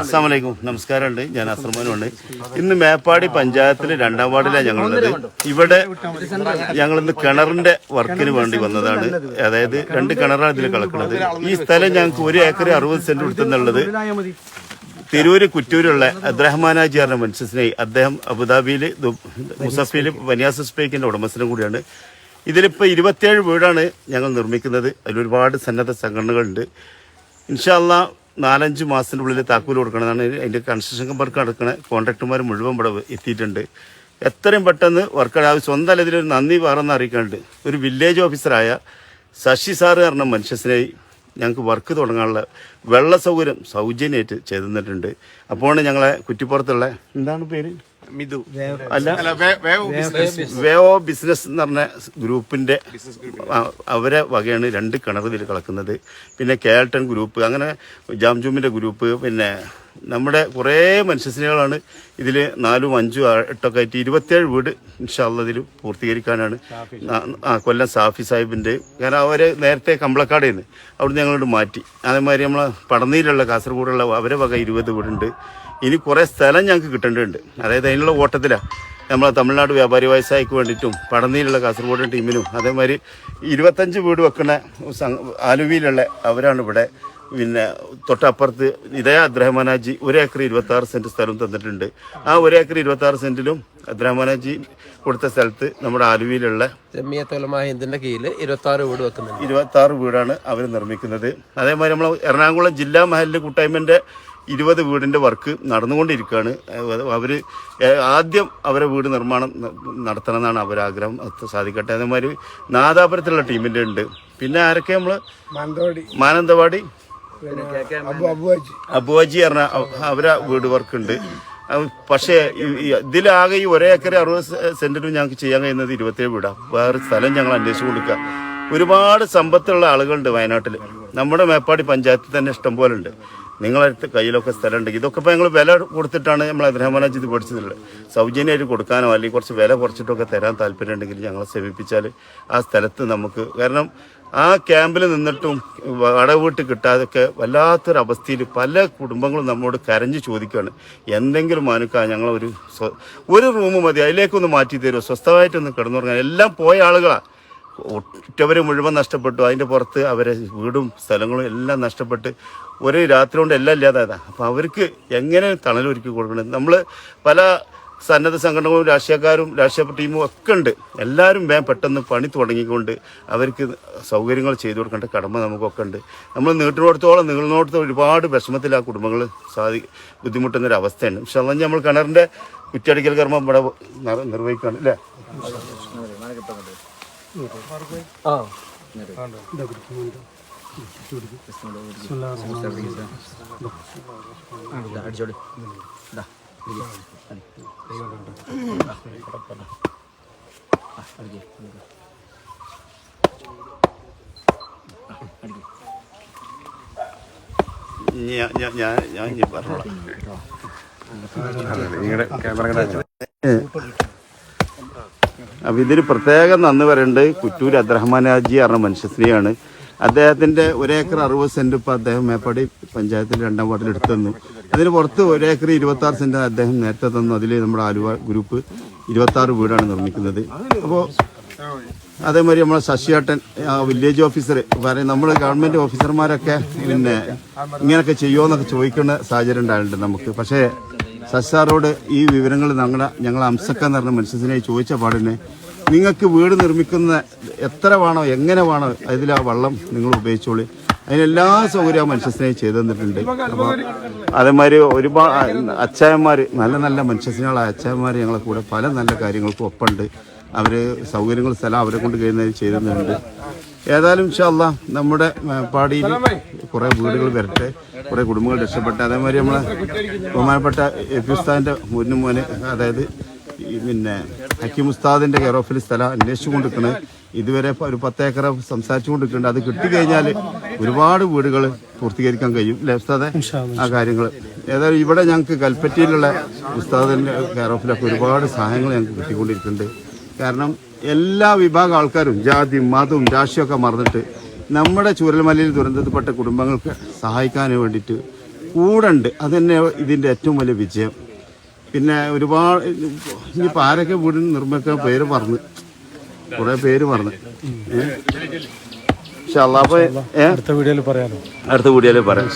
അസ്സാമലൈക്കും നമസ്കാരമുണ്ട്. ഞാൻ അസർമാനുണ്ട് ഇന്ന് മേപ്പാടി പഞ്ചായത്തിൽ രണ്ടാം വാർഡിലാണ് ഞങ്ങളുള്ളത്. ഇവിടെ ഞങ്ങൾ ഇന്ന് കിണറിന്റെ വർക്കിന് വേണ്ടി വന്നതാണ്. അതായത് രണ്ട് കിണറാണ് ഇതിൽ കളക്കുന്നത് ഈ സ്ഥലം ഞങ്ങൾക്ക് ഒരു ഏക്കർ അറുപത് സെന്റ് കൊടുത്തെന്നുള്ളത് തിരൂര് കുറ്റൂരുള്ള അബ്രഹ്മാനാജി പറഞ്ഞ മനുഷ്യനെ അദ്ദേഹം അബുദാബിയിൽ മുസഫീൽ വനിയാസ് സ്പേക്കിന്റെ ഉടമസ്ഥനും കൂടിയാണ്. ഇതിലിപ്പോൾ ഇരുപത്തിയേഴ് വീടാണ് ഞങ്ങൾ നിർമ്മിക്കുന്നത്. അതിൽ ഒരുപാട് സന്നദ്ധ സംഘടനകളുണ്ട്. ഇൻഷാല്ല നാലഞ്ച് മാസത്തിന്റെ ഉള്ളിൽ താക്കോൽ കൊടുക്കണമെന്നാണ് അതിന്റെ കൺസ്ട്രക്ഷൻ വർക്ക് നടക്കുന്ന കോൺട്രാക്ടർമാർ മുഴുവൻ ഇവിടെ എത്തിയിട്ടുണ്ട്. എത്രയും പെട്ടെന്ന് വർക്ക് സ്വന്തം ഇതിലൊരു നന്ദി വേറെന്ന് അറിയിക്കാനുണ്ട്. ഒരു വില്ലേജ് ഓഫീസറായ ശശി സാറ് പറഞ്ഞ മനുഷ്യനെ ഞങ്ങൾക്ക് വർക്ക് തുടങ്ങാനുള്ള വെള്ള സൗകര്യം സൗജന്യമായിട്ട് ചെയ്തു തന്നിട്ടുണ്ട് അപ്പോൾ ഞങ്ങളെ കുറ്റിപ്പുറത്തുള്ള എന്താണ് പേര്? മിതു അല്ല വേവോ ബിസിനസ് എന്ന് പറഞ്ഞ ഗ്രൂപ്പിന്റെ അവരെ വകയാണ് രണ്ട് കിണർ ഇതിൽ കളക്കുന്നത് പിന്നെ കേൾട്ടൺ ഗ്രൂപ്പ് അങ്ങനെ ജാംജൂമിന്റെ ഗ്രൂപ്പ് പിന്നെ നമ്മുടെ കുറേ മനുഷ്യസ്നേഹികളാണ് ഇതിൽ നാലും അഞ്ചും എട്ടൊക്കെ ആയിട്ട് ഇരുപത്തേഴ് വീട് ഇൻഷാള്ളതിൽ പൂർത്തീകരിക്കാനാണ്. ആ- ആ കൊല്ലം സാഫി സാഹിബിന്റെ കാരണം അവരെ നേരത്തെ കമ്പളക്കാട് നിന്ന് അവിടുന്ന് ഞങ്ങളോട് മാറ്റി. അതേമാതിരി നമ്മളെ പടന്നിയിലുള്ള കാസർഗോഡുള്ള അവരെ വക ഇരുപത് വീടുണ്ട്. ഇനി കുറേ സ്ഥലം ഞങ്ങൾക്ക് കിട്ടേണ്ടതുണ്ട്. അതായത് അതിനുള്ള ഓട്ടത്തിലാണ് നമ്മളെ തമിഴ്നാട് വ്യാപാരി വ്യവസായിക്ക് വേണ്ടിയിട്ടും പടന്നിയിലുള്ള കാസർഗോഡ് ടീമിനും അതേമാതിരി ഇരുപത്തഞ്ച് വീട് വെക്കുന്ന ആലുവിയിലുള്ള അവരാണ് ഇവിടെ പിന്നെ തൊട്ടപ്പുറത്ത് ഇതേ അബ്രഹ്മാനാജി ഒരു ഏക്കർ ഇരുപത്തി ആറ് സെന്റ് സ്ഥലം തന്നിട്ടുണ്ട്. ആ ഒരു ഏക്കർ ഇരുപത്തി ആറ് സെന്റിലും അബ്രഹ്മാനാജി കൊടുത്ത സ്ഥലത്ത് നമ്മുടെ ആലുവയിലുള്ള ഹിന്ദിന്റെ കീഴിൽ ഇരുപത്തി ആറ് വീട് വെക്കുന്നത് ഇരുപത്താറ് വീടാണ് അവർ നിർമ്മിക്കുന്നത്. അതേമാതിരി നമ്മൾ എറണാകുളം ജില്ലാ മഹലിന്റെ കൂട്ടായ്മന്റെ ഇരുപത് വീടിന്റെ വർക്ക് നടന്നുകൊണ്ടിരിക്കുകയാണ്. അവർ ആദ്യം അവരെ വീട് നിർമ്മാണം നടത്തണമെന്നാണ് നടത്തണം എന്നാണ് അവരാഗ്രഹം. അത് സാധിക്കട്ടെ. അതേമാതിരി നാദാപുരത്തുള്ള ടീമിന്റെ ഉണ്ട്. പിന്നെ ആരൊക്കെ നമ്മൾ മാനന്തവാടി. മാനന്തവാടി. അബു അബുവാജി പറഞ്ഞ അവരെ വീട് വർക്ക് ഉണ്ട് പക്ഷേ ഇതിലാകെ ഈ ഒരേ ഏക്കർ അറുപത് സെ- സെന്റിനും ഞങ്ങൾക്ക് ചെയ്യാൻ കഴിയുന്നത് ഇരുപത്തേഴ് വീടാണ് വേറെ സ്ഥലം ഞങ്ങൾ അന്വേഷിച്ച് കൊടുക്കുക. ഒരുപാട് സമ്പത്തുള്ള ആളുകളുണ്ട് വയനാട്ടിൽ നമ്മുടെ മേപ്പാടി പഞ്ചായത്തിൽ തന്നെ ഇഷ്ടം പോലെ ഉണ്ട്. നിങ്ങളടുത്ത് കയ്യിലൊക്കെ സ്ഥലം ഉണ്ടെങ്കിൽ ഇതൊക്കെ ഇപ്പോൾ ഞങ്ങൾ വില കൊടുത്തിട്ടാണ് നമ്മൾ അബ്രഹ്മാനാജി ഇത് പഠിച്ചതുള്ളത് സൗജന്യമായിട്ട് കൊടുക്കാനോ അല്ലെങ്കിൽ കുറച്ച് വില കുറച്ചിട്ടൊക്കെ തരാൻ താല്പര്യമുണ്ടെങ്കിൽ ഞങ്ങളെ സമീപിച്ചാൽ ആ സ്ഥലത്ത് നമുക്ക് കാരണം ആ ക്യാമ്പിൽ നിന്നിട്ടും വടവീട്ട് വീട്ട് കിട്ടാതൊക്കെ വല്ലാത്തൊരു അവസ്ഥയിൽ പല കുടുംബങ്ങളും നമ്മോട് കരഞ്ഞു ചോദിക്കുകയാണ് എന്തെങ്കിലും മാനുക്ക ഞങ്ങളൊരു ഒരു റൂം മതി അതിലേക്കൊന്ന് മാറ്റി തരുമോ സ്വസ്ഥമായിട്ടൊന്ന് കിടന്നുറങ്ങാൻ. എല്ലാം പോയ ആളുകളാണ് ഒറ്റവർ മുഴുവൻ നഷ്ടപ്പെട്ടു. അതിന്റെ പുറത്ത് അവരെ വീടും സ്ഥലങ്ങളും എല്ലാം നഷ്ടപ്പെട്ട് ഒരു രാത്രി കൊണ്ട് എല്ലാം ഇല്ലാതായതാണ് അപ്പോൾ അവർക്ക് എങ്ങനെ തണലൊരുക്കി കൊടുക്കണം? നമ്മൾ പല സന്നദ്ധ സംഘടനകളും രാഷ്ട്രീയക്കാരും രാഷ്ട്രീയ ടീമും ഒക്കെ ഉണ്ട്. എല്ലാവരും വേഗം പെട്ടെന്ന് പണി തുടങ്ങിക്കൊണ്ട് അവർക്ക് സൗകര്യങ്ങൾ ചെയ്തു കൊടുക്കേണ്ട കടമ നമുക്കൊക്കെ ഉണ്ട്. നമ്മൾ നീട്ടിനോടത്തോളം നീളിനോടത്തോളം ഒരുപാട് വിഷമത്തിൽ ആ കുടുംബങ്ങൾ സാധി ബുദ്ധിമുട്ടുന്നൊരു അവസ്ഥയാണ്. പക്ഷെ അന്ന് നമ്മൾ കിണറിന്റെ കുറ്റടിക്കൽ കർമ്മം ഇവിടെ നിർ- നിർവഹിക്കുകയാണ് അല്ലേ? ആ. അടിച്ചോടി ഞാൻ ഞാൻ ഞാൻ ഞാൻ ഇനി പറഞ്ഞോളാം അപ്പൊ ഇതിന് പ്രത്യേകം നന്ദി പറയേണ്ടത് കുറ്റൂർ അബ്രഹ്മാനാജി പറഞ്ഞ മനുഷ്യശ്രീയാണ് അദ്ദേഹത്തിന്റെ ഒരേക്കർ അറുപത് സെന്റ് ഇപ്പോൾ അദ്ദേഹം മേപ്പാടി പഞ്ചായത്തിൽ രണ്ടാം വാർഡിൽ എടുത്തു അതിന് പുറത്ത് ഒരേക്കർ ഇരുപത്താറ് സെന്റ് അദ്ദേഹം നേരത്തെ തന്നു. അതിൽ നമ്മുടെ ആലുവ ഗ്രൂപ്പ് ഇരുപത്തി ആറ് വീടാണ് നിർമ്മിക്കുന്നത്. അപ്പോൾ അതേമാതിരി നമ്മളെ ശശിയേട്ടൻ വില്ലേജ് ഓഫീസർ പറയും നമ്മൾ ഗവൺമെന്റ് ഓഫീസർമാരൊക്കെ പിന്നെ ഇങ്ങനെയൊക്കെ ചെയ്യുമോ എന്നൊക്കെ ചോദിക്കുന്ന സാഹചര്യം ഉണ്ടായിട്ടുണ്ട് നമുക്ക്. പക്ഷേ ശശി സാറോട് ഈ വിവരങ്ങൾ ഞങ്ങളുടെ ഞങ്ങൾ അംസക്ക എന്ന് പറഞ്ഞ മനുഷ്യനെ ചോദിച്ച പാടിനെ നിങ്ങൾക്ക് വീട് നിർമ്മിക്കുന്ന എത്ര വേണോ എങ്ങനെ വേണോ അതിൽ ആ വള്ളം നിങ്ങൾ ഉപയോഗിച്ചോളി. അതിനെല്ലാ സൗകര്യവും മനുഷ്യസ്നേഹം ചെയ്തു തന്നിട്ടുണ്ട്. അപ്പോൾ അതേമാതിരി ഒരുപാട് അച്ചായന്മാർ നല്ല നല്ല മനുഷ്യസ്നേഹമുള്ള അച്ചായന്മാർ ഞങ്ങളെ കൂടെ പല നല്ല കാര്യങ്ങൾക്കും ഒപ്പമുണ്ട്. അവർ സൗകര്യങ്ങൾ സ്ഥലം അവരെ കൊണ്ട് കഴിയുന്നതിന് ചെയ്തു ചെയ്തിട്ടുണ്ട് ഏതായാലും ഇൻഷാല്ല നമ്മുടെ പാടിയിൽ കുറേ വീടുകൾ വരട്ടെ കുറേ കുടുംബങ്ങൾ രക്ഷപ്പെട്ടെ. അതേമാതിരി നമ്മളെ ബഹുമാനപ്പെട്ട എഫ് ഉസ്താദിന്റെ മുന്നു മോന് അതായത് പിന്നെ ഹക്കീം ഉസ്താദിന്റെ കെയർ ഓഫിൽ സ്ഥലം അന്വേഷിച്ചു കൊണ്ടിരിക്കുന്നത് ഇതുവരെ ഒരു പത്ത് ഏക്കർ സംസാരിച്ചു കൊണ്ടിരിക്കുന്നുണ്ട് അത് കിട്ടിക്കഴിഞ്ഞാൽ ഒരുപാട് വീടുകൾ പൂർത്തീകരിക്കാൻ കഴിയും അല്ലേ ഉസ്താദെ? ആ കാര്യങ്ങൾ ഏതായാലും ഇവിടെ ഞങ്ങൾക്ക് കൽപ്പറ്റയിലുള്ള ഉസ്താദിന്റെ കെയർ ഓഫിലൊക്കെ ഒരുപാട് സഹായങ്ങൾ ഞങ്ങൾക്ക് കിട്ടിക്കൊണ്ടിരിക്കുന്നുണ്ട് കാരണം എല്ലാ വിഭാഗം ആൾക്കാരും ജാതി മതവും രാഷ്ട്രീയമൊക്കെ മറന്നിട്ട് നമ്മുടെ ചൂരൽമലയിൽ ദുരന്തത്തിൽപ്പെട്ട കുടുംബങ്ങൾക്ക് സഹായിക്കാൻ വേണ്ടിയിട്ട് കൂടുണ്ട്. അതുതന്നെ അത് തന്നെ ഇതിന്റെ ഏറ്റവും വലിയ വിജയം. പിന്നെ ഒരുപാട് ഇനിയിപ്പോൾ ആരൊക്കെ വീടിന് നിർമ്മിക്കാൻ പേര് പറഞ്ഞു കുറേ പേര് പറഞ്ഞു ഏ? പക്ഷെ അള്ളാഹ് ഏ? അടുത്ത വീഡിയോയിൽ പറയാം അടുത്ത വീഡിയോയിൽ പറയാം.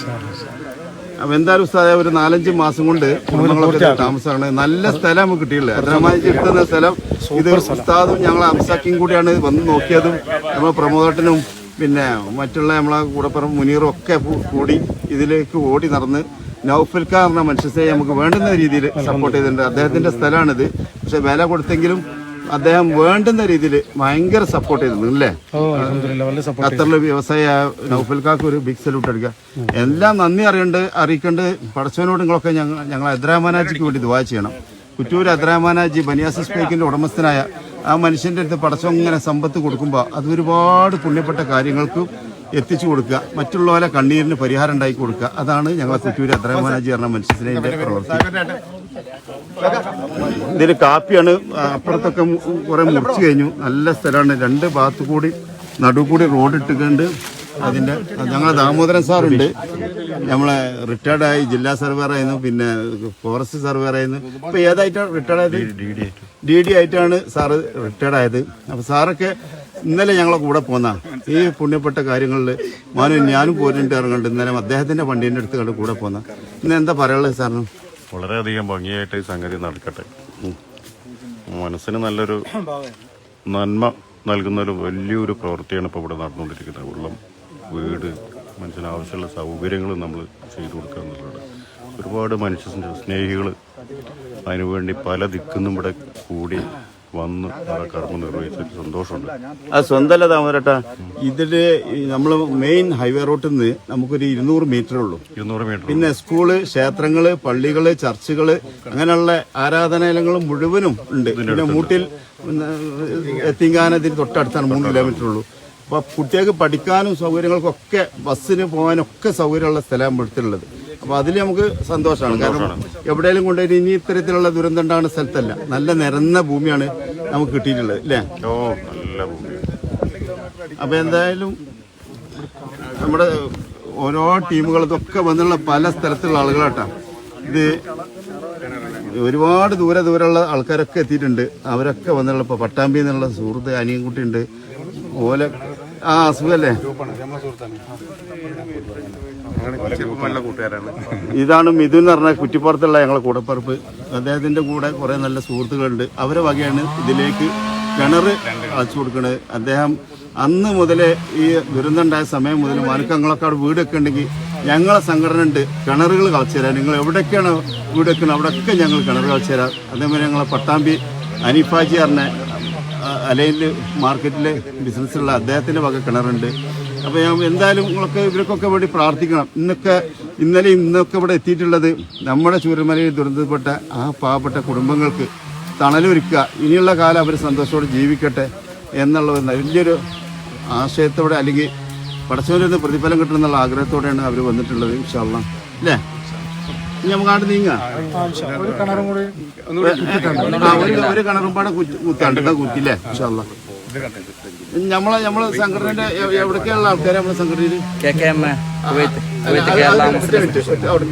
അപ്പൊ എന്തായാലും ഉസ്താദെ ഒരു നാലഞ്ച് മാസം കൊണ്ട് കുടുംബങ്ങളൊക്കെ താമസമാണ്. നല്ല സ്ഥലം നമുക്ക് കിട്ടിയില്ല ഹൈദരാബാദ് കിട്ടുന്ന സ്ഥലം ഇത് ഉസ്താദും ഞങ്ങൾ അംസാക്കിയും കൂടിയാണ് വന്ന് നോക്കിയതും നമ്മളെ പ്രമോദട്ടനും പിന്നെ മറ്റുള്ള നമ്മളെ കൂടപ്പുറം മുനീറും ഒക്കെ കൂടി ഇതിലേക്ക് ഓടി നടന്ന് നൗഫൽക്ക എന്ന മനുഷ്യസേ നമുക്ക് വേണ്ടുന്ന രീതിയിൽ സപ്പോർട്ട് ചെയ്തിട്ടുണ്ട്. അദ്ദേഹത്തിന്റെ സ്ഥലമാണിത്. പക്ഷെ വില കൊടുത്തെങ്കിലും അദ്ദേഹം വേണ്ടുന്ന രീതിയിൽ ഭയങ്കര സപ്പോർട്ട് ചെയ്തിരുന്നു അല്ലേ അത്രയുള്ള ഖത്തറിലെ വ്യവസായ നൗഫൽക്കാർക്ക് ഒരു ബിഗ് സല്യൂട്ട് അടിക്കുക എല്ലാം നന്ദി അറിയണ്ട് അറിയിക്കേണ്ട. പടച്ചവനോട് നിങ്ങളൊക്കെ ഞങ്ങൾ ഞങ്ങൾ അദ്രാമാനാജിക്ക് വേണ്ടി ദുവാ ചെയ്യണം. കുറ്റൂർ അദ്രാമാനാജി ബനിയാസ് സ്പേക്കിന്റെ ഉടമസ്ഥനായ ആ മനുഷ്യന്റെ അടുത്ത് പടച്ചവൻ ഇങ്ങനെ സമ്പത്ത് കൊടുക്കുമ്പോൾ അത് ഒരുപാട് പുണ്യപ്പെട്ട കാര്യങ്ങൾക്ക് എത്തിച്ചു കൊടുക്കുക. മറ്റുള്ളവരെ കണ്ണീരിന് പരിഹാരം ഉണ്ടാക്കി കൊടുക്കുക. അതാണ് ഞങ്ങളെ കുറ്റൂർ അദ്രാമാനാജി പറഞ്ഞ മനുഷ്യന്റെ പ്രവൃത്തി. ഇതിന് കാപ്പിയാണ് അപ്പുറത്തൊക്കെ കുറേ മുറിച്ചു കഴിഞ്ഞു. നല്ല സ്ഥലമാണ്. രണ്ട് ഭാഗത്തു കൂടി നടു കൂടി റോഡ് ഇട്ടുകൊണ്ട് അതിന്റെ ഞങ്ങളെ ദാമോദരൻ സാറുണ്ട്. നമ്മളെ റിട്ടയർഡായി ജില്ലാ സർവേർ ആയിരുന്നു. പിന്നെ ഫോറസ്റ്റ് സർവേർ ആയിരുന്നു. ഇപ്പൊ ഏതായിട്ടാണ് റിട്ടയർഡ് ആയത്? ഡി ഡി ആയിട്ടാണ് സാറ് റിട്ടയർഡ് ആയത്. അപ്പൊ സാറൊക്കെ ഇന്നലെ ഞങ്ങളെ കൂടെ പോന്ന. ഈ പുണ്യപ്പെട്ട കാര്യങ്ങളിൽ മാനു ഞാനും പോരിട്ട് ഇറങ്ങുന്നുണ്ട് ഇന്നലെ അദ്ദേഹത്തിന്റെ വണ്ടീന്റെ അടുത്ത് കണ്ട് കൂടെ പോന്ന. ഇന്ന് എന്താ പറയുള്ളത് സാറിന്? വളരെയധികം ഭംഗിയായിട്ട് ഈ സംഗതി നടക്കട്ടെ. മനസ്സിന് നല്ലൊരു നന്മ നൽകുന്ന ഒരു വലിയൊരു പ്രവൃത്തിയാണ് ഇപ്പോൾ ഇവിടെ നടന്നുകൊണ്ടിരിക്കുന്നത്. വെള്ളം വീട് മനുഷ്യന് ആവശ്യമുള്ള സൗകര്യങ്ങൾ നമ്മൾ ചെയ്തു കൊടുക്കുക എന്നുള്ളത് ഒരുപാട് മനുഷ്യ സ്നേഹികൾ അതിനുവേണ്ടി പല ദിക്കുന്നും ഇവിടെ കൂടി വന്ന് ആ കർമ്മം നിർവഹിച്ചിട്ട് സന്തോഷമുണ്ട്. ആ സ്വന്തമല്ല താമരട്ട? ഇതിൽ നമ്മൾ മെയിൻ ഹൈവേ റോട്ടിൽ നിന്ന് നമുക്കൊരു ഇരുന്നൂറ് മീറ്റർ ഉള്ളൂ. ഇരുന്നൂറ് മീറ്റർ പിന്നെ സ്കൂൾ ക്ഷേത്രങ്ങൾ പള്ളികൾ ചർച്ചുകൾ അങ്ങനെയുള്ള ആരാധനാലയങ്ങളും മുഴുവനും ഉണ്ട്. പിന്നെ മൂട്ടിൽ എത്തിങ്കാനത്തിന് തൊട്ടടുത്താണ് മൂന്ന് കിലോമീറ്റർ ഉള്ളൂ. അപ്പൊ കുട്ടികൾക്ക് പഠിക്കാനും സൗകര്യങ്ങൾക്കൊക്കെ ബസ്സിന് പോകാനൊക്കെ സൗകര്യമുള്ള സ്ഥലമാണ് ഇവിടുത്തുള്ളത് അപ്പൊ അതിൽ നമുക്ക് സന്തോഷമാണ്. കാരണം എവിടെയെങ്കിലും കൊണ്ടുപോയി ഇനി ഇത്തരത്തിലുള്ള ദുരന്തം ഉണ്ടാകുന്ന സ്ഥലത്തല്ല. നല്ല നിരന്ന ഭൂമിയാണ് നമുക്ക് കിട്ടിയിട്ടുള്ളത് അല്ലേ ഓ നല്ല ഭൂമി. അപ്പൊ എന്തായാലും നമ്മുടെ ഓരോ ടീമുകൾ ഇതൊക്കെ വന്നുള്ള പല സ്ഥലത്തുള്ള ആളുകളാട്ടാ. ഇത് ഒരുപാട് ദൂരെ ദൂരമുള്ള ആൾക്കാരൊക്കെ എത്തിയിട്ടുണ്ട്. അവരൊക്കെ വന്നുള്ള ഇപ്പൊ പട്ടാമ്പി എന്നുള്ള സുഹൃത്ത് അനിയൻകുട്ടി ഉണ്ട്. ഓല ആ കൂട്ടുകാരാണ്. ഇതാണ് മിഥുൻ എന്ന് പറഞ്ഞ കുറ്റിപ്പുറത്തുള്ള ഞങ്ങളെ കൂടപ്പറപ്പ്. അദ്ദേഹത്തിന്റെ കൂടെ കുറെ നല്ല സുഹൃത്തുക്കളുണ്ട്. അവരെ വകയാണ് ഇതിലേക്ക് കിണർ അടച്ചു കൊടുക്കുന്നത് അദ്ദേഹം അന്ന് മുതലേ ഈ ദുരന്തം ഉണ്ടായ സമയം മുതൽ മാനക്കങ്ങളൊക്കെ അവിടെ വീടൊക്കെ ഉണ്ടെങ്കിൽ ഞങ്ങളെ സംഘടന ഉണ്ട്. കിണറുകൾ കളിച്ചു തരാം. നിങ്ങൾ എവിടെയൊക്കെയാണ് വീട് വെക്കുന്നത് അവിടെയൊക്കെ ഞങ്ങൾ കിണർ കളിച്ചു തരാം. അതേപോലെ ഞങ്ങളെ പട്ടാമ്പി അനിഫാജി പറഞ്ഞ അലയിൽ മാർക്കറ്റിലെ ബിസിനസ്സുള്ള അദ്ദേഹത്തിന്റെ വക കിണറുണ്ട്. അപ്പോൾ ഞാൻ എന്തായാലും നിങ്ങൾക്ക് ഇവർക്കൊക്കെ വേണ്ടി പ്രാർത്ഥിക്കണം. ഇന്നൊക്കെ ഇന്നലെ ഇന്നൊക്കെ ഇവിടെ എത്തിയിട്ടുള്ളത് നമ്മുടെ ചൂരമലയിൽ ദുരന്തപ്പെട്ട ആ പാവപ്പെട്ട കുടുംബങ്ങൾക്ക് തണലൊരുക്കുക. ഇനിയുള്ള കാലം അവർ സന്തോഷത്തോടെ ജീവിക്കട്ടെ എന്നുള്ള ഒരു വലിയൊരു ആശയത്തോടെ അല്ലെങ്കിൽ പടച്ചവരിൽ നിന്ന് പ്രതിഫലം കിട്ടുന്നുള്ള ആഗ്രഹത്തോടെയാണ് അവർ വന്നിട്ടുള്ളത് ഇൻഷാള്ള അല്ലേ? ഇനി നമുക്ക് അങ്ങോട്ട് നീങ്ങാം. ഒരു കിണറും കൂടി കുത്താണ്ട്. കുത്തില്ലേ ഇൻഷാല്ല നമ്മളെ നമ്മളെ സംഘടനയുടെ എ- എവിടൊക്കെയുള്ള ആൾക്കാരെ നമ്മളെ സംഘടനയിൽ കെ കെ എം അവിടെ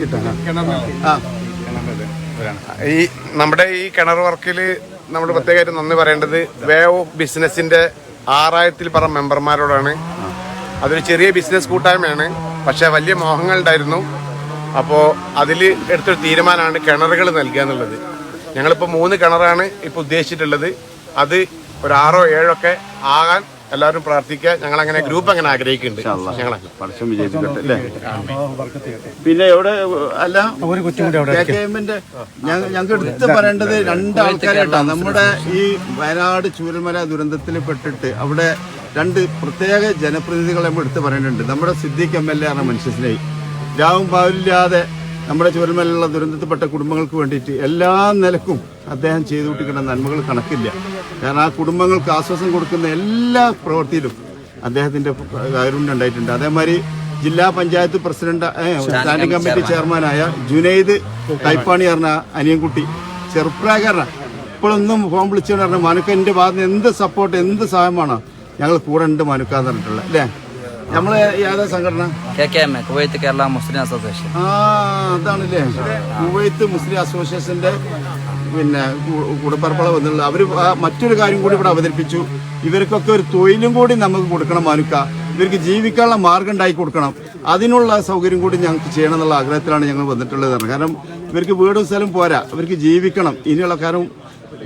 ഈ നമ്മുടെ ഈ കിണർ വർക്കിൽ നമ്മൾ പ്രത്യേകമായിട്ട് നന്ദി പറയേണ്ടത് വേ ഓഫ് ബിസിനസിന്റെ ആറായിരത്തിൽ പറ മെമ്പർമാരോടാണ്. അതൊരു ചെറിയ ബിസിനസ് കൂട്ടായ്മയാണ്. പക്ഷെ വലിയ മോഹങ്ങൾ ഉണ്ടായിരുന്നു. അപ്പോൾ അതിൽ എടുത്തൊരു തീരുമാനമാണ് കിണറുകൾ നൽകുക എന്നുള്ളത്. ഞങ്ങളിപ്പോൾ മൂന്ന് കിണറാണ് ഇപ്പോൾ ഉദ്ദേശിച്ചിട്ടുള്ളത്. അത് ഒരു ആറോ ഏഴോ ഒക്കെ ആകാൻ എല്ലാവരും പ്രാർത്ഥിക്കുക. ഞങ്ങൾ അങ്ങനെ ഗ്രൂപ്പ് അങ്ങനെ ആഗ്രഹിക്കുന്നുണ്ട്. ഞങ്ങൾ അല്ലേ? പിന്നെ എവിടെ അല്ല ഒരു കൊച്ചും കൂടി അവിടെ കെ കെ എമ്മിന്റെ ഞങ്ങൾക്ക് എടുത്ത് പറയേണ്ടത് രണ്ട് ആൾക്കാരായിട്ടാ നമ്മുടെ ഈ വയനാട് ചൂരൽമല ദുരന്തത്തിൽ പെട്ടിട്ട് അവിടെ രണ്ട് പ്രത്യേക ജനപ്രതിനിധികളെ നമ്മൾ എടുത്ത് പറയേണ്ടതുണ്ട്. നമ്മുടെ സിദ്ദിഖ് എം എൽ എ ആണ് മനുഷ്യസ്നേഹി രാവും പാവില്ലാതെ നമ്മുടെ ചുരമലുള്ള ദുരന്തത്തിൽപ്പെട്ട കുടുംബങ്ങൾക്ക് വേണ്ടിയിട്ട് എല്ലാ നിലക്കും അദ്ദേഹം ചെയ്തു കൂട്ടിക്കുന്ന നന്മകൾ കണക്കില്ല. കാരണം ആ കുടുംബങ്ങൾക്ക് ആശ്വാസം കൊടുക്കുന്ന എല്ലാ പ്രവൃത്തിയിലും അദ്ദേഹത്തിന്റെ കാര്യം ഉണ്ടായിട്ടുണ്ട്. അതേമാതിരി ജില്ലാ പഞ്ചായത്ത് പ്രസിഡന്റ് സ്റ്റാൻഡിംഗ് കമ്മിറ്റി ചെയർമാനായ ജുനൈദ് കൈപ്പാണി പറഞ്ഞ അനിയൻകുട്ടി ചെറുപ്രായക്കാരനാണ് ഇപ്പോഴൊന്നും ഫോൺ വിളിച്ചു പറഞ്ഞ മനുക്ക എന്റെ ഭാഗത്ത് നിന്ന് എന്ത് സപ്പോർട്ട് എന്ത് സഹായമാണ് ഞങ്ങൾ കൂടെ ഉണ്ട് മനുക്കാന്ന് പറഞ്ഞിട്ടുള്ളത് അല്ലേ? നമ്മളെ ഏതാ സംഘടന? K K M A Kuwait Kerala Muslim Association. ആ അതാണല്ലേ. കുവൈത്ത് മുസ്ലിം അസോസിയേഷന്റെ പിന്നെ കുടപ്പറപ്പള വന്നുള്ള അവർ മറ്റൊരു കാര്യം കൂടി ഇവിടെ അവതരിപ്പിച്ചു. ഇവർക്കൊക്കെ ഒരു തൊഴിലും കൂടി നമുക്ക് കൊടുക്കണം മാനുക്ക. ഇവർക്ക് ജീവിക്കാനുള്ള മാർഗം ഉണ്ടാക്കി കൊടുക്കണം. അതിനുള്ള സൗകര്യം കൂടി ഞങ്ങൾക്ക് ചെയ്യണം എന്നുള്ള ആഗ്രഹത്തിലാണ് ഞങ്ങൾ വന്നിട്ടുള്ളത്. കാരണം ഇവർക്ക് വീടും സ്ഥലം പോരാ. ഇവർക്ക് ജീവിക്കണം. ഇനിയുള്ള കാര്യം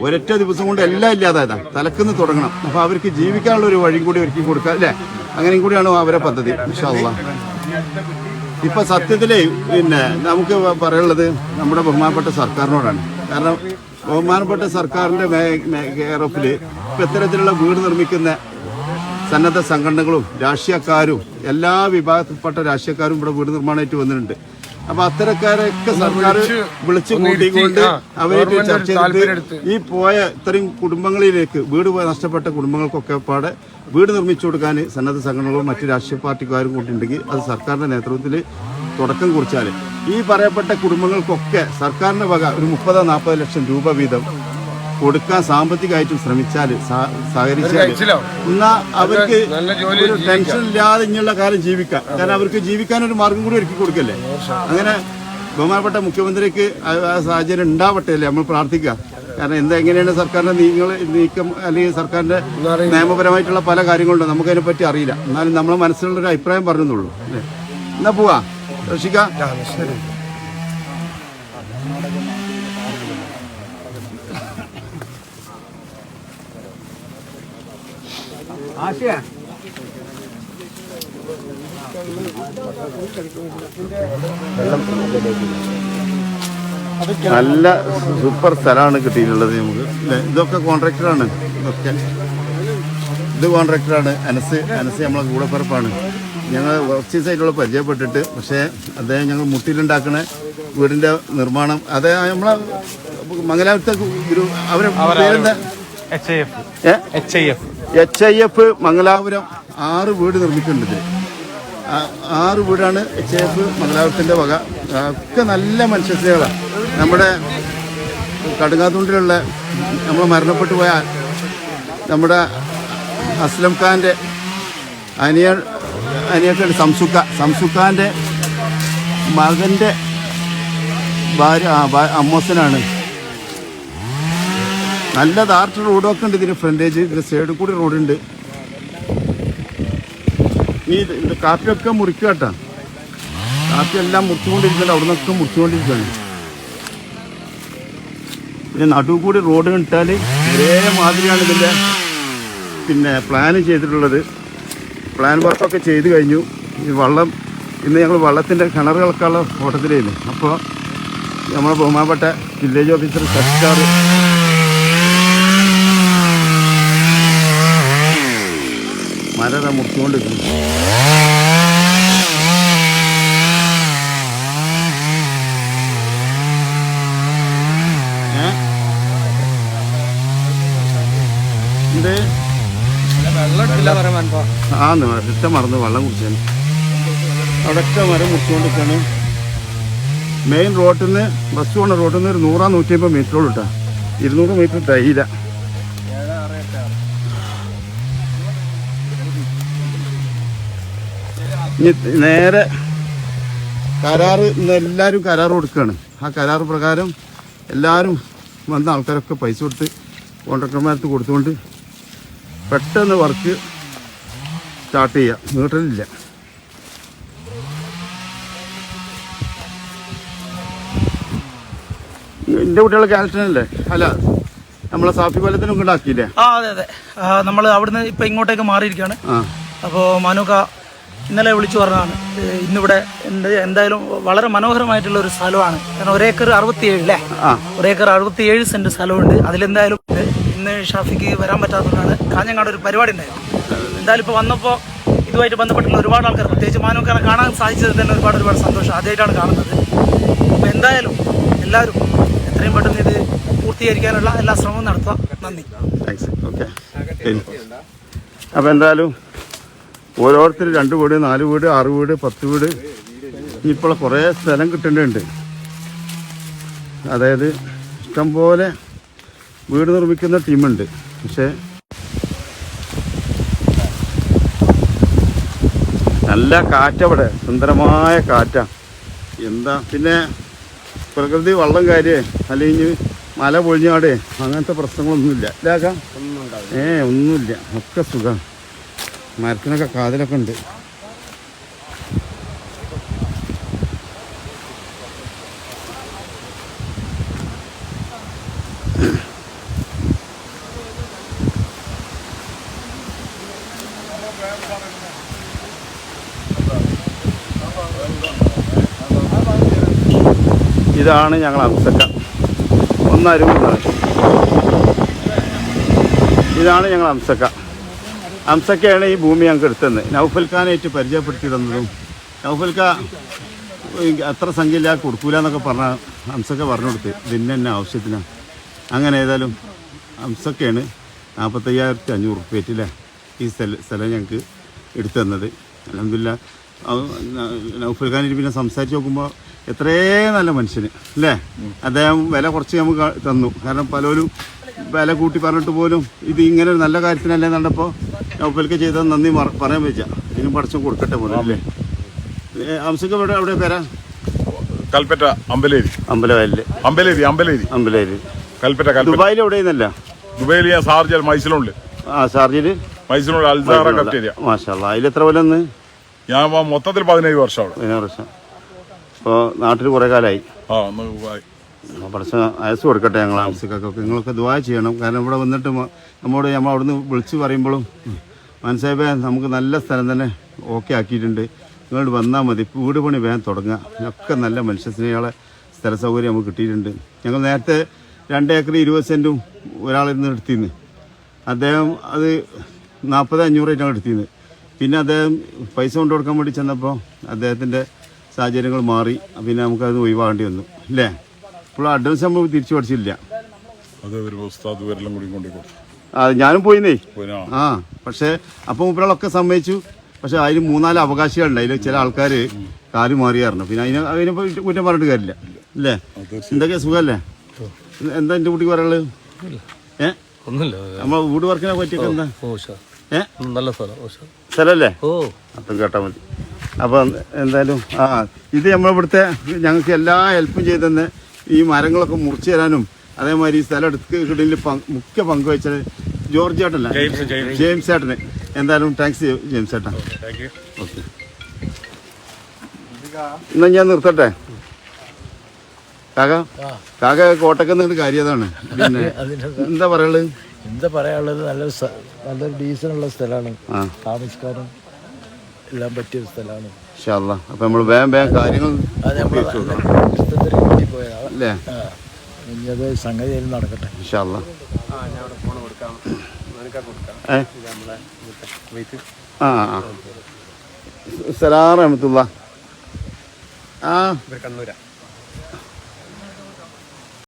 ഒരൊറ്റ ദിവസം കൊണ്ട് എല്ലാം ഇല്ലാതായതാ. തലക്കുന്ന് തുടങ്ങണം. അപ്പോൾ അവർക്ക് ജീവിക്കാനുള്ള ഒരു വഴിയും കൂടി ഒരുക്കി കൊടുക്കുക അല്ലേ? അങ്ങനെയും കൂടിയാണ് അവരെ പദ്ധതി അള്ളാ. ഇപ്പൊ സത്യത്തിൽ പിന്നെ നമുക്ക് പറയാനുള്ളത് നമ്മുടെ ബഹുമാനപ്പെട്ട സർക്കാരിനോടാണ്. കാരണം ബഹുമാനപ്പെട്ട സർക്കാരിന്റെ കെയർ ഓഫിൽ ഇപ്പൊ ഇത്തരത്തിലുള്ള വീട് നിർമ്മിക്കുന്ന സന്നദ്ധ സംഘടനകളും രാഷ്ട്രീയക്കാരും എല്ലാ വിഭാഗത്തിൽപ്പെട്ട രാഷ്ട്രീയക്കാരും ഇവിടെ വീട് നിർമ്മാണമായിട്ട് വന്നിട്ടുണ്ട്. അപ്പൊ അത്തരക്കാരൊക്കെ സർക്കാർ വിളിച്ചു കൂട്ടിക്കൊണ്ട് അവരെ ചർച്ച ചെയ്തിട്ട് ഈ പോയ ഇത്രയും കുടുംബങ്ങളിലേക്ക് വീട് പോയ നഷ്ടപ്പെട്ട കുടുംബങ്ങൾക്കൊക്കെ പാടെ വീട് നിർമ്മിച്ചു കൊടുക്കാൻ സന്നദ്ധ സംഘടനകളും മറ്റു രാഷ്ട്രീയ പാർട്ടിക്കാരും കൂട്ടിയുണ്ടെങ്കിൽ അത് സർക്കാരിന്റെ നേതൃത്വത്തിൽ തുടക്കം കുറിച്ചാൽ ഈ പറയപ്പെട്ട കുടുംബങ്ങൾക്കൊക്കെ സർക്കാരിന്റെ വക ഒരു മുപ്പതോ നാൽപ്പത് ലക്ഷം രൂപ വീതം കൊടുക്കാൻ സാമ്പത്തികമായിട്ടും ശ്രമിച്ചാൽ സഹകരിച്ചാൽ എന്നാ അവർക്ക് ഒരു ടെൻഷൻ ഇല്ലാതെ ഇനിയുള്ള കാലം ജീവിക്കാം. കാരണം അവർക്ക് ജീവിക്കാൻ ഒരു മാർഗം കൂടി ഒരുക്കി കൊടുക്കല്ലേ? അങ്ങനെ ബഹുമാനപ്പെട്ട മുഖ്യമന്ത്രിക്ക് ആ- സാഹചര്യം ഉണ്ടാവട്ടെ അല്ലേ? നമ്മൾ പ്രാർത്ഥിക്കുക. കാരണം എന്താ എങ്ങനെയാണ് സർക്കാരിന്റെ നീങ്ങൾ നീക്കം അല്ലെങ്കിൽ സർക്കാരിന്റെ നിയമപരമായിട്ടുള്ള പല കാര്യങ്ങളുണ്ട്? നമുക്ക് അതിനെപ്പറ്റി അറിയില്ല. എന്നാലും നമ്മളെ മനസ്സിലുള്ള ഒരു അഭിപ്രായം പറഞ്ഞെന്നുള്ളൂ. അല്ലേ? എന്നാ പോവാ. റഷിക്ക നല്ല സൂപ്പർ സ്ഥലമാണ് കിട്ടിയിട്ടുള്ളത് നമുക്ക്. ഇതൊക്കെ കോൺട്രാക്ടറാണ്. ഇതൊക്കെ. ഇത് കോൺട്രാക്ടറാണ്. അനസ് അനസ് നമ്മളെ കൂടെപ്പിറപ്പാണ്. ഞങ്ങൾ കുറച്ച് ദിവസമായിട്ടുള്ള പരിചയപ്പെട്ടിട്ട് പക്ഷേ അദ്ദേഹം ഞങ്ങൾ മുട്ടിലുണ്ടാക്കുന്ന വീടിന്റെ നിർമ്മാണം. അത് നമ്മളെ മംഗലാപുരത്തെ ഗുരു അവരെ പേരെന്താ? H I F Mangalapuram. ആറ് വീട് നിർമ്മിച്ചിട്ടുണ്ട്. ആറ് വീടാണ് എച്ച് ഐ എഫ് മംഗലാപുരത്തിന്റെ വക. ഒക്കെ നല്ല മനുഷ്യസ്ഥകളാണ് നമ്മുടെ കടുങ്ങാത്തുണ്ടിലുള്ള നമ്മൾ മരണപ്പെട്ടു പോയ നമ്മുടെ അസ്ലം ഖാന്റെ അനിയ അനിയക്കാണ് സംസുഖ സംസുഖാന്റെ മകന്റെ ഭാര്യ അമ്മോസനാണ്. നല്ല ധാർട്ട് റോഡൊക്കെ ഉണ്ട് ഇതിന് ഫ്രണ്ടേജ് ഇതിന് സൈഡിൽ കൂടി റോഡുണ്ട്. ഈ ഇത് കാപ്പിയൊക്കെ മുറിക്കുക കേട്ടോ. കാപ്പി എല്ലാം മുറിച്ചുകൊണ്ടിരിക്കുന്നുണ്ട്. അവിടെ നിന്നൊക്കെ മുറിച്ചുകൊണ്ടിരിക്കുകയാണ് പിന്നെ നടുവ് കൂടി റോഡ് കിട്ടാൽ ഒരേ മാതിരിയാണ് ഇതിന്റെ പിന്നെ പ്ലാൻ ചെയ്തിട്ടുള്ളത്. പ്ലാൻ വർക്കൊക്കെ ചെയ്ത് കഴിഞ്ഞു. ഈ വള്ളം ഇന്ന് ഞങ്ങൾ വള്ളത്തിന്റെ കിണറുകൾക്കുള്ള ഓട്ടത്തിലായിരുന്നു. അപ്പോൾ നമ്മളെ ബഹുമാനപ്പെട്ട വില്ലേജ് ഓഫീസർ സർക്കാർ ദാ മുറിച്ചുകൊണ്ടിരിക്കുന്നു? എന്ത് ആ ഒറ്റ മറന്ന് വെള്ളം കുടിച്ചാൽ അവിടെയൊക്കെ മരം മുറിച്ചുകൊണ്ടിരിക്കാണ്. മെയിൻ റോട്ടിൽ നിന്ന് ബസ് പോണ റോട്ടിൽ നിന്ന് ഒരു നൂറാ നൂറ്റി അമ്പത് മീറ്ററോളം ഇട്ടാ ഇരുന്നൂറ് മീറ്റർ തയ്യില്ല ഇനി നേരെ കരാറ് ഇന്ന് എല്ലാവരും കരാർ കൊടുക്കുകയാണ് ആ കരാർ പ്രകാരം എല്ലാവരും വന്ന ആൾക്കാരൊക്കെ പൈസ കൊടുത്ത് കോൺട്രാക്ടർമാർക്ക് കൊടുത്തുകൊണ്ട് പെട്ടെന്ന് വർക്ക് സ്റ്റാർട്ട് ചെയ്യാം. നീട്ടലില്ല. എന്റെ കുട്ടികളെ കാലറ്റനല്ലേ അല്ല? നമ്മളെ സാഫി കൊല്ലത്തിനും ഇങ്ങോട്ടാക്കിയില്ലേ ആ അതെ അതെ. നമ്മൾ അവിടുന്ന് ഇപ്പൊ ഇങ്ങോട്ടേക്ക് മാറിയിരിക്കുകയാണ് അപ്പോൾ മനുക ഇന്നലെ വിളിച്ചു പറഞ്ഞതാണ് ഇന്നിവിടെ എന്തായാലും വളരെ മനോഹരമായിട്ടുള്ള ഒരു സ്ഥലമാണ്. കാരണം ഒരേക്കർ അറുപത്തിയേഴ് അല്ലേ. ഒരേക്കർ അറുപത്തിയേഴ് സെന്റ് സ്ഥലമുണ്ട്. അതിലെന്തായാലും ഇന്ന് ഷാഫിക്ക് വരാൻ പറ്റാത്തതുകൊണ്ടാണ് കാഞ്ഞങ്ങാട് ഒരു പരിപാടി ഉണ്ടായിരുന്നു എന്തായാലും ഇപ്പൊ വന്നപ്പോൾ ഇതുമായിട്ട് ബന്ധപ്പെട്ടുള്ള ഒരുപാട് ആൾക്കാർ പ്രത്യേകിച്ച് മാനവക്കാരെ കാണാൻ സാധിച്ചത് തന്നെ ഒരുപാട് ഒരുപാട് സന്തോഷം ആദ്യമായിട്ടാണ് കാണുന്നത്. അപ്പോൾ എന്തായാലും എല്ലാവരും എത്രയും പെട്ടെന്ന് ഇത് പൂർത്തീകരിക്കാനുള്ള എല്ലാ ശ്രമവും നടത്തുക നന്ദി. താങ്ക്സ് ഓക്കെ ശരി. അപ്പോൾ എന്തായാലും ഓരോരുത്തർ രണ്ട് വീട് നാല് വീട് ആറ് വീട് പത്ത് വീട്. ഇപ്പോൾ കുറേ സ്ഥലം കിട്ടേണ്ടതുണ്ട്. അതായത് ഇഷ്ടംപോലെ വീട് നിർമ്മിക്കുന്ന ടീമുണ്ട്. പക്ഷേ നല്ല കാറ്റവിടെ. സുന്ദരമായ കാറ്റാ. എന്താ? പിന്നെ പ്രകൃതി വള്ളം കാര്യേ അല്ലെങ്കിൽ മല പൊഴിഞ്ഞാടേ അങ്ങനത്തെ പ്രശ്നങ്ങളൊന്നുമില്ല. ഇല്ലാക്കാം? ഏ ഒന്നുമില്ല. ഒക്കെ സുഖം. മരത്തിനൊക്കെ കാതിലൊക്കെ ഉണ്ട്. ഇതാണ് ഞങ്ങൾ അംസക്ക. ഒന്നരുവുള്ളത് ഇതാണ് ഞങ്ങൾ അംസക്ക. അംസക്കയാണ് ഈ ഭൂമി ഞങ്ങൾക്ക് എടുത്തത് നൗഫൽ ഖാനായിട്ട് പരിചയപ്പെടുത്തി തന്നതും നൗഫൽ ഖാ അത്ര സംഖ്യ ഇല്ല കൊടുക്കൂല എന്നൊക്കെ പറഞ്ഞ അംസക്ക പറഞ്ഞു കൊടുത്ത് ഇതിന് തന്നെ ആവശ്യത്തിനാണ് അങ്ങനെ ഏതായാലും അംസക്കയാണ് നാൽപ്പത്തയ്യായിരത്തി അഞ്ഞൂറ് റുപ്യറ്റില്ലേ ഈ സ്ഥലം സ്ഥലം ഞങ്ങൾക്ക് എടുത്തു തന്നത് അലഹമില്ല നൗഫൽ ഖാൻ പിന്നെ സംസാരിച്ച് നോക്കുമ്പോൾ എത്രയേ നല്ല മനുഷ്യന് അല്ലേ? അദ്ദേഹം വില കുറച്ച് നമുക്ക് തന്നു. കാരണം പലരും വില കൂട്ടി പറഞ്ഞിട്ട് പോലും ഇത് ഇങ്ങനെ ഒരു നല്ല കാര്യത്തിനല്ലേ കണ്ടപ്പോൾ നൗഫൽക്ക് ചെയ്ത നന്ദി പറയാൻ വെച്ച ഇനി പഠിച്ചും കൊടുക്കട്ടെ പോലെ അംസക്ക് ഇവിടെ അവിടെ പേരാ? കൽപ്പറ്റ അമ്പലേരി. അമ്പലവയലിൽ. അമ്പലേരി അമ്പലേരി. അമ്പലേരി. കൽപ്പറ്റ ദുബായിൽ എവിടെയെന്നല്ല ദുബായിൽ ഞാൻ സാർജൽ മൈസിലുണ്ട് ആ ഷാർജയിൽ മൈസൂരുണ്ട് അൽസാറ കഫ്റ്റേരിയ. മാഷാല്ല അതിൽ എത്ര ഞാൻ മൊത്തത്തിൽ പതിനേഴ് വർഷമാണ് പതിനാറ് വർഷം. ഇപ്പോൾ നാട്ടിൽ കുറേ കാലമായി ആ. പഠിച്ച അയച്ചു കൊടുക്കട്ടെ ഞങ്ങൾ ആവശ്യക്കാർക്കൊക്കെ നിങ്ങളൊക്കെ ദുവാ ചെയ്യണം. കാരണം ഇവിടെ വന്നിട്ട് നമ്മോട് നമ്മൾ അവിടുന്ന് വിളിച്ച് പറയുമ്പോഴും മനസ്സായിപ്പേ നമുക്ക് നല്ല സ്ഥലം തന്നെ ഓക്കെ ആക്കിയിട്ടുണ്ട്. നിങ്ങളോട് വന്നാൽ മതി. വീട് പണി വേഗം തുടങ്ങുക ഒക്കെ നല്ല മനുഷ്യസ്നേഹികളെ സ്ഥല സൗകര്യം നമുക്ക് കിട്ടിയിട്ടുണ്ട്. ഞങ്ങൾ നേരത്തെ രണ്ട് ഏക്കർ ഇരുപത് സെന്റും ഒരാളിരുന്ന് എടുത്തിരുന്നു അദ്ദേഹം അത് നാൽപ്പത് അഞ്ഞൂറായിട്ടാണ് എടുത്തിരുന്നത് പിന്നെ അദ്ദേഹം പൈസ കൊണ്ടു കൊടുക്കാൻ വേണ്ടി ചെന്നപ്പോൾ അദ്ദേഹത്തിന്റെ സാഹചര്യങ്ങൾ മാറി. പിന്നെ നമുക്കത് ഒഴിവാകേണ്ടി വന്നു. അല്ലേ ഇപ്പോൾ അഡ്വാൻസ് നമ്മൾ തിരിച്ചു പഠിച്ചില്ല അത് ഒരു ഉസ്താദ് ഇവരെല്ലാം കൂടി കൊണ്ടു കൊടുത്തു അത് ഞാനും പോയിന്നേ പിന്നെ ആ പക്ഷേ അപ്പം മൂപ്പരാളൊക്കെ സമ്മതിച്ചു. പക്ഷെ അതിന് മൂന്നാൽ അവകാശികളുണ്ട്. അതിൽ ചില ആൾക്കാർ കാൽ മാറിയായിരുന്നു പിന്നെ അതിനെ അതിനെ പറ്റി കുറ്റം പറഞ്ഞിട്ട് കാര്യമില്ല. അല്ലേ? എന്തൊക്കെ സുഖമല്ലേ? എന്താ എന്റെ കുട്ടിക്ക് പറയാനുള്ളത്? ഏ? ഒന്നുമില്ല. നമ്മളെ വീട് വർക്കിനെ പറ്റിയൊക്കെ എന്താ? ഓ ഉഷാർ ഏ? നല്ല സ്ഥലം സ്ഥലമല്ലേ? ഓ. അപ്പം കേട്ടാൽ മതി. അപ്പം എന്തായാലും ആ ഇത് നമ്മളിവിടുത്തെ ഞങ്ങൾക്ക് എല്ലാ ഹെൽപ്പും ചെയ്തെന്ന് തന്നെ ഈ മരങ്ങളൊക്കെ മുറിച്ചു തരാനും അതേമാതിരി ഈ സ്ഥലം എടുത്ത് കിടലിൽ മുഖ്യ പങ്ക് വെച്ചത് ജോർജ് ചേട്ടല്ല ജെയിംസ്, ചേട്ടന്. എന്തായാലും താങ്ക്സ് ജെയിംസ് ചേട്ടൻ ഓക്കെ എന്നാ ഞാൻ നിർത്തട്ടെ? കാക്ക കാക കോട്ടക്ക് നിന്നിട്ട് കാര്യം അതാണ് പിന്നെ എന്താ പറയുള്ളത് എന്താ പറയാനുള്ളത്? നല്ല നല്ലൊരു ഡീസന്റ് ഉള്ള സ്ഥലമാണ്. താമസക്കാരും താമസിക്കാനും എല്ലാം പറ്റിയ ഒരു സ്ഥലമാണ്. അപ്പൊ അപ്പം നമ്മൾ വേഗം വേഗം കാര്യങ്ങൾ അത് നമ്മൾ ഇഷ്ടത്തിന് വേണ്ടി പോയതാണ് അല്ലേ? ആ. ഇനി അത് സംഗതി അതിൽ നടക്കട്ടെ. ഷാല്ല ഏ? ആ ആ സലാം റഹമത്തുള്ള ആ. കണ്ണൂരാ.